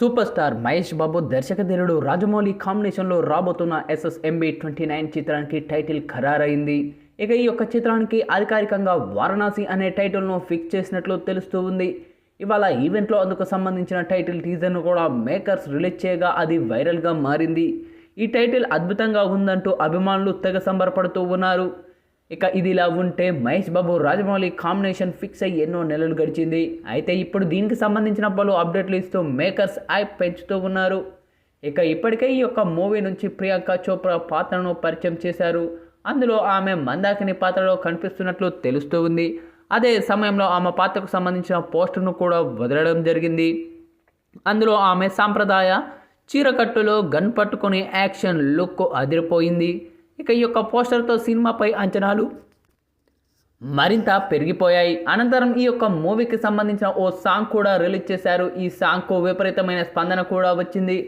Super star Mahesh Babu దర్శకధీరుడు రాజమౌళి కాంబినేషన్లో రాబోతున్న ఎస్ఎస్ఎంబి ట్వంటీ నైన్ చిత్రానికి టైటిల్ ఖరారైంది. ఇక ఈ యొక్క చిత్రానికి అధికారికంగా వారణాసి అనే టైటిల్ను ఫిక్స్ చేసినట్లు తెలుస్తూ ఉంది. ఇవాళ ఈవెంట్లో అందుకు సంబంధించిన టైటిల్ టీజర్ను కూడా మేకర్స్ రిలీజ్ చేయగా అది వైరల్గా మారింది. ఈ టైటిల్ అద్భుతంగా ఉందంటూ అభిమానులు తెగ సంబరపడుతూ ఉన్నారు. ఇక ఇది ఇలా ఉంటే మహేష్ బాబు రాజమౌళి కాంబినేషన్ ఫిక్స్ అయ్యి ఎన్నో నెలలు గడిచింది. అయితే ఇప్పుడు దీనికి సంబంధించిన పలు అప్డేట్లు ఇస్తూ మేకర్స్ ఐ పెంచుతూ ఉన్నారు. ఇక ఇప్పటికే ఈ యొక్క మూవీ నుంచి ప్రియాంక చోప్రా పాత్రను పరిచయం చేశారు. అందులో ఆమె మందాకిని పాత్రలో కనిపిస్తున్నట్లు తెలుస్తూ ఉంది. అదే సమయంలో ఆమె పాత్రకు సంబంధించిన పోస్టును కూడా వదలడం జరిగింది. అందులో ఆమె సాంప్రదాయ చీరకట్టులో గన్ పట్టుకొని యాక్షన్ లుక్ అదిరిపోయింది. ఇక ఈ యొక్క పోస్టర్తో సినిమాపై అంచనాలు మరింత పెరిగిపోయాయి. అనంతరం ఈ యొక్క మూవీకి సంబంధించిన ఓ సాంగ్ కూడా రిలీజ్ చేశారు. ఈ సాంగ్కు విపరీతమైన స్పందన కూడా వచ్చింది.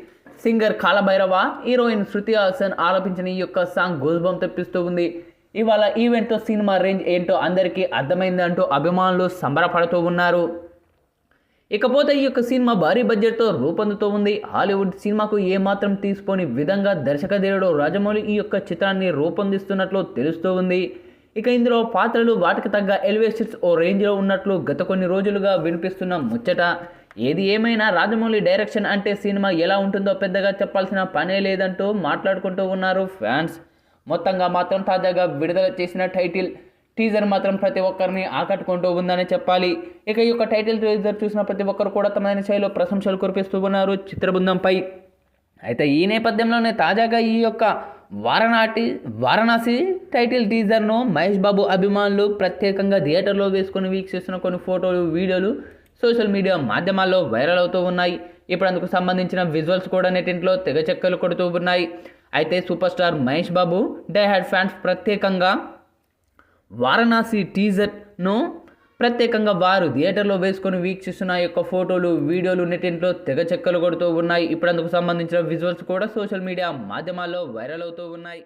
సింగర్ కాలభైరవ హీరోయిన్ శృతి హాసన్ ఆలపించిన ఈ యొక్క సాంగ్ గూజ్బం తెప్పిస్తూ ఉంది. ఇవాళ ఈవెంట్తో సినిమా రేంజ్ ఏంటో అందరికీ అర్థమైందంటూ అభిమానులు సంబరపడుతూ ఉన్నారు. ఇకపోతే ఈ యొక్క సినిమా భారీ బడ్జెట్తో రూపొందుతూ ఉంది. హాలీవుడ్ సినిమాకు ఏమాత్రం తీసుకోని విధంగా దర్శకధీరుడు రాజమౌళి ఈ యొక్క చిత్రాన్ని రూపొందిస్తున్నట్లు తెలుస్తూ ఉంది. ఇక ఇందులో పాత్రలు వాటికి తగ్గ ఎలివేషన్స్ ఓ రేంజ్లో ఉన్నట్లు గత కొన్ని రోజులుగా వినిపిస్తున్న ముచ్చట. ఏది ఏమైనా రాజమౌళి డైరెక్షన్ అంటే సినిమా ఎలా ఉంటుందో పెద్దగా చెప్పాల్సిన పనే లేదంటూ మాట్లాడుకుంటూ ఉన్నారు ఫ్యాన్స్. మొత్తంగా మాత్రం తాజాగా విడుదల చేసిన టైటిల్ టీజర్ మాత్రం ప్రతి ఒక్కరిని ఆకట్టుకుంటూ ఉందని చెప్పాలి. ఇక ఈ యొక్క టైటిల్ టీజర్ చూసిన ప్రతి ఒక్కరు కూడా తమదైన శైలిలో ప్రశంసలు కురిపిస్తూ ఉన్నారు చిత్రబృందంపై. అయితే ఈ నేపథ్యంలోనే తాజాగా ఈ యొక్క వారణాటి వారణాసి టైటిల్ టీజర్ను మహేష్ బాబు అభిమానులు ప్రత్యేకంగా థియేటర్లో వేసుకొని వీక్షిస్తున్న కొన్ని ఫోటోలు వీడియోలు సోషల్ మీడియా మాధ్యమాల్లో వైరల్ అవుతూ ఉన్నాయి. ఇప్పుడు అందుకు సంబంధించిన విజువల్స్ కూడా నెటింట్లో తెగ చెక్కలు కొడుతూ ఉన్నాయి. అయితే super star Mahesh Babu die hard fans ప్రత్యేకంగా వారణాసి టీజర్ను ప్రత్యేకంగా వారు థియేటర్లో వేసుకొని వీక్షిస్తున్న యొక్క ఫోటోలు వీడియోలు నెటింట్లో తెగ చెక్కలు కొడుతూ ఉన్నాయి. ఇప్పుడు అందుకు సంబంధించిన విజువల్స్ కూడా సోషల్ మీడియా మాధ్యమాల్లో వైరల్ అవుతూ ఉన్నాయి.